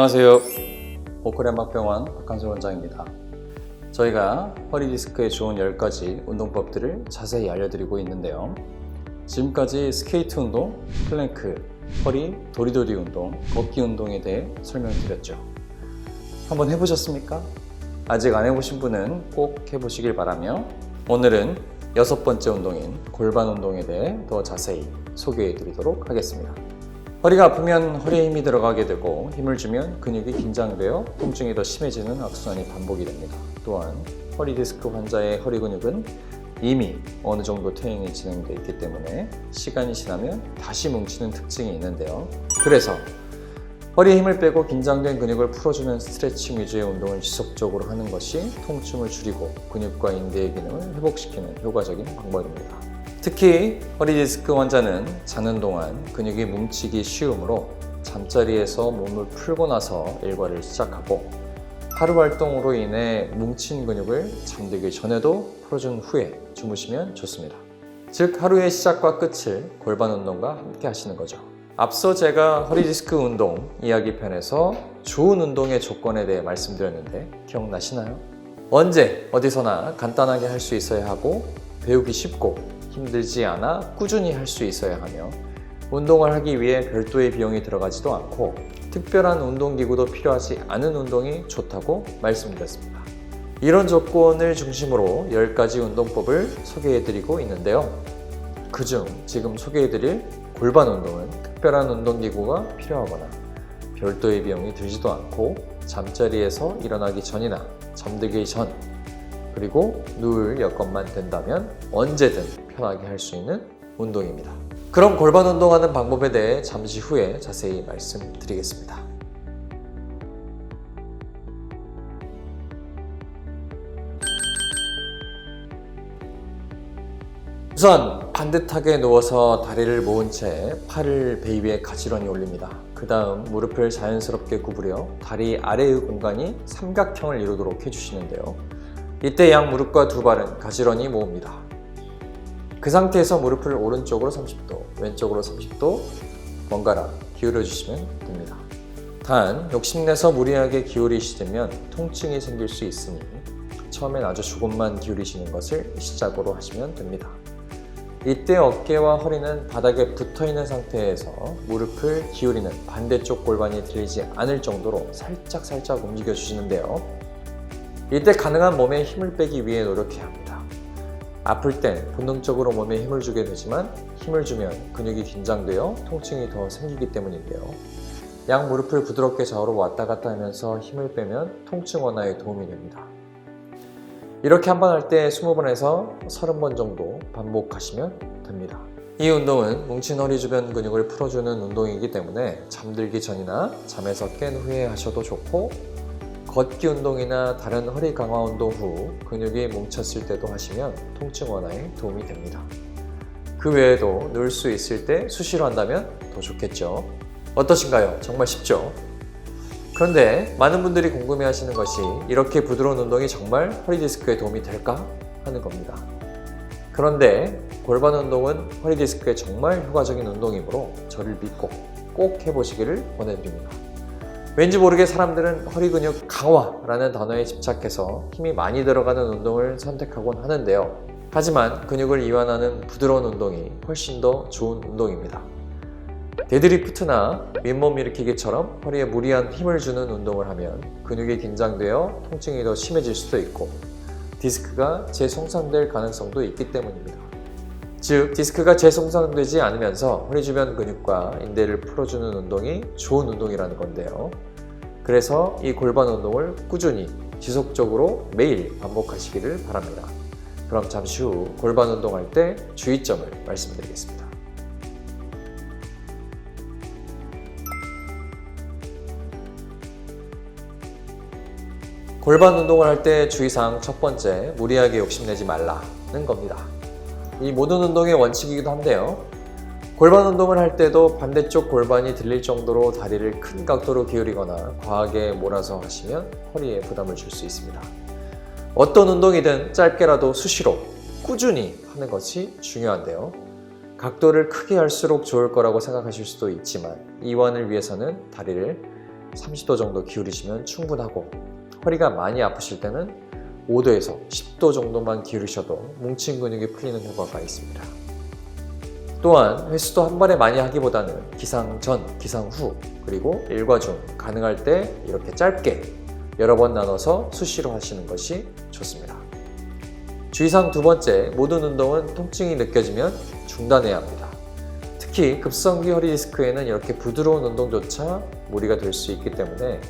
안녕하세요. 보컬앤박병원 박한솔 원장입니다. 저희가 허리 디스크에 좋은 10가지 운동법들을 자세히 알려드리고 있는데요. 지금까지 스케이트 운동, 플랭크, 허리, 도리도리 운동, 걷기 운동에 대해 설명드렸죠. 한번 해보셨습니까? 아직 안 해보신 분은 꼭 해보시길 바라며 오늘은 여섯 번째 운동인 골반 운동에 대해 더 자세히 소개해 드리도록 하겠습니다. 허리가 아프면 허리에 힘이 들어가게 되고 힘을 주면 근육이 긴장되어 통증이 더 심해지는 악순환이 반복이 됩니다. 또한 허리 디스크 환자의 허리 근육은 이미 어느 정도 퇴행이 진행되어 있기 때문에 시간이 지나면 다시 뭉치는 특징이 있는데요. 그래서 허리에 힘을 빼고 긴장된 근육을 풀어주는 스트레칭 위주의 운동을 지속적으로 하는 것이 통증을 줄이고 근육과 인대의 기능을 회복시키는 효과적인 방법입니다. 특히 허리 디스크 환자는 자는 동안 근육이 뭉치기 쉬우므로 잠자리에서 몸을 풀고 나서 일과를 시작하고 하루 활동으로 인해 뭉친 근육을 잠들기 전에도 풀어준 후에 주무시면 좋습니다. 즉 하루의 시작과 끝을 골반 운동과 함께 하시는 거죠. 앞서 제가 허리 디스크 운동 이야기 편에서 좋은 운동의 조건에 대해 말씀드렸는데 기억나시나요? 언제 어디서나 간단하게 할 수 있어야 하고 배우기 쉽고 힘들지 않아 꾸준히 할 수 있어야 하며 운동을 하기 위해 별도의 비용이 들어가지도 않고 특별한 운동기구도 필요하지 않은 운동이 좋다고 말씀드렸습니다. 이런 조건을 중심으로 10가지 운동법을 소개해드리고 있는데요. 그중 지금 소개해드릴 골반 운동은 특별한 운동기구가 필요하거나 별도의 비용이 들지도 않고 잠자리에서 일어나기 전이나 잠들기 전 그리고 누울 여건만 된다면 언제든 편하게 할 수 있는 운동입니다. 그럼 골반 운동하는 방법에 대해 잠시 후에 자세히 말씀드리겠습니다. 우선 반듯하게 누워서 다리를 모은 채 팔을 베이비에 가지런히 올립니다. 그 다음 무릎을 자연스럽게 구부려 다리 아래의 공간이 삼각형을 이루도록 해주시는데요. 이때 양 무릎과 두 발은 가지런히 모읍니다. 그 상태에서 무릎을 오른쪽으로 30도, 왼쪽으로 30도 번갈아 기울여 주시면 됩니다. 단 욕심내서 무리하게 기울이시면 통증이 생길 수 있으니 처음엔 아주 조금만 기울이시는 것을 시작으로 하시면 됩니다. 이때 어깨와 허리는 바닥에 붙어 있는 상태에서 무릎을 기울이는 반대쪽 골반이 들리지 않을 정도로 살짝 살짝 움직여 주시는데요. 이때 가능한 몸에 힘을 빼기 위해 노력해야 합니다. 아플 땐 본능적으로 몸에 힘을 주게 되지만 힘을 주면 근육이 긴장되어 통증이 더 생기기 때문인데요. 양 무릎을 부드럽게 좌우로 왔다 갔다 하면서 힘을 빼면 통증 완화에 도움이 됩니다. 이렇게 한 번 할 때 20번에서 30번 정도 반복하시면 됩니다. 이 운동은 뭉친 허리 주변 근육을 풀어주는 운동이기 때문에 잠들기 전이나 잠에서 깬 후에 하셔도 좋고 걷기 운동이나 다른 허리 강화 운동 후 근육이 뭉쳤을 때도 하시면 통증 완화에 도움이 됩니다. 그 외에도 누울 수 있을 때 수시로 한다면 더 좋겠죠. 어떠신가요? 정말 쉽죠? 그런데 많은 분들이 궁금해 하시는 것이 이렇게 부드러운 운동이 정말 허리 디스크에 도움이 될까 하는 겁니다. 그런데 골반 운동은 허리 디스크에 정말 효과적인 운동이므로 저를 믿고 꼭 해보시기를 권해드립니다. 왠지 모르게 사람들은 허리 근육 강화라는 단어에 집착해서 힘이 많이 들어가는 운동을 선택하곤 하는데요. 하지만 근육을 이완하는 부드러운 운동이 훨씬 더 좋은 운동입니다. 데드리프트나 윗몸 일으키기처럼 허리에 무리한 힘을 주는 운동을 하면 근육이 긴장되어 통증이 더 심해질 수도 있고 디스크가 재송산될 가능성도 있기 때문입니다. 즉, 디스크가 재송산되지 않으면서 허리 주변 근육과 인대를 풀어주는 운동이 좋은 운동이라는 건데요. 그래서 이 골반 운동을 꾸준히 지속적으로 매일 반복하시기를 바랍니다. 그럼 잠시 후 골반 운동할 때 주의점을 말씀드리겠습니다. 골반 운동을 할 때 주의사항 첫 번째, 무리하게 욕심내지 말라는 겁니다. 이 모든 운동의 원칙이기도 한데요. 골반 운동을 할 때도 반대쪽 골반이 들릴 정도로 다리를 큰 각도로 기울이거나 과하게 몰아서 하시면 허리에 부담을 줄 수 있습니다. 어떤 운동이든 짧게라도 수시로 꾸준히 하는 것이 중요한데요. 각도를 크게 할수록 좋을 거라고 생각하실 수도 있지만 이완을 위해서는 다리를 30도 정도 기울이시면 충분하고 허리가 많이 아프실 때는 5도에서 10도 정도만 기울이셔도 뭉친 근육이 풀리는 효과가 있습니다. 또한 횟수도 한 번에 많이 하기보다는 기상 전, 기상 후, 그리고 일과 중 가능할 때 이렇게 짧게 여러 번 나눠서 수시로 하시는 것이 좋습니다. 주의사항 두 번째, 모든 운동은 통증이 느껴지면 중단해야 합니다. 특히 급성기 허리 디스크에는 이렇게 부드러운 운동조차 무리가 될 수 있기 때문에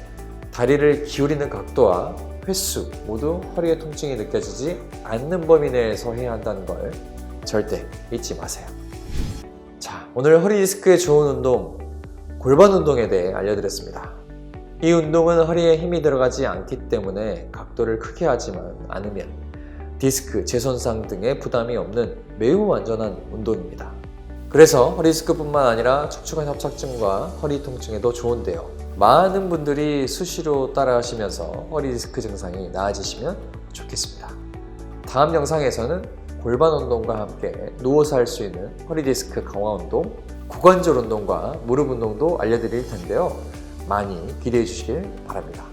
다리를 기울이는 각도와 횟수 모두 허리의 통증이 느껴지지 않는 범위 내에서 해야 한다는 걸 절대 잊지 마세요. 자, 오늘 허리 디스크에 좋은 운동, 골반 운동에 대해 알려드렸습니다. 이 운동은 허리에 힘이 들어가지 않기 때문에 각도를 크게 하지만 않으면 디스크, 재손상 등의 부담이 없는 매우 안전한 운동입니다. 그래서 허리 디스크뿐만 아니라 척추관 협착증과 허리 통증에도 좋은데요. 많은 분들이 수시로 따라하시면서 허리 디스크 증상이 나아지시면 좋겠습니다. 다음 영상에서는 골반 운동과 함께 누워서 할 수 있는 허리 디스크 강화 운동, 고관절 운동과 무릎 운동도 알려드릴 텐데요. 많이 기대해 주시길 바랍니다.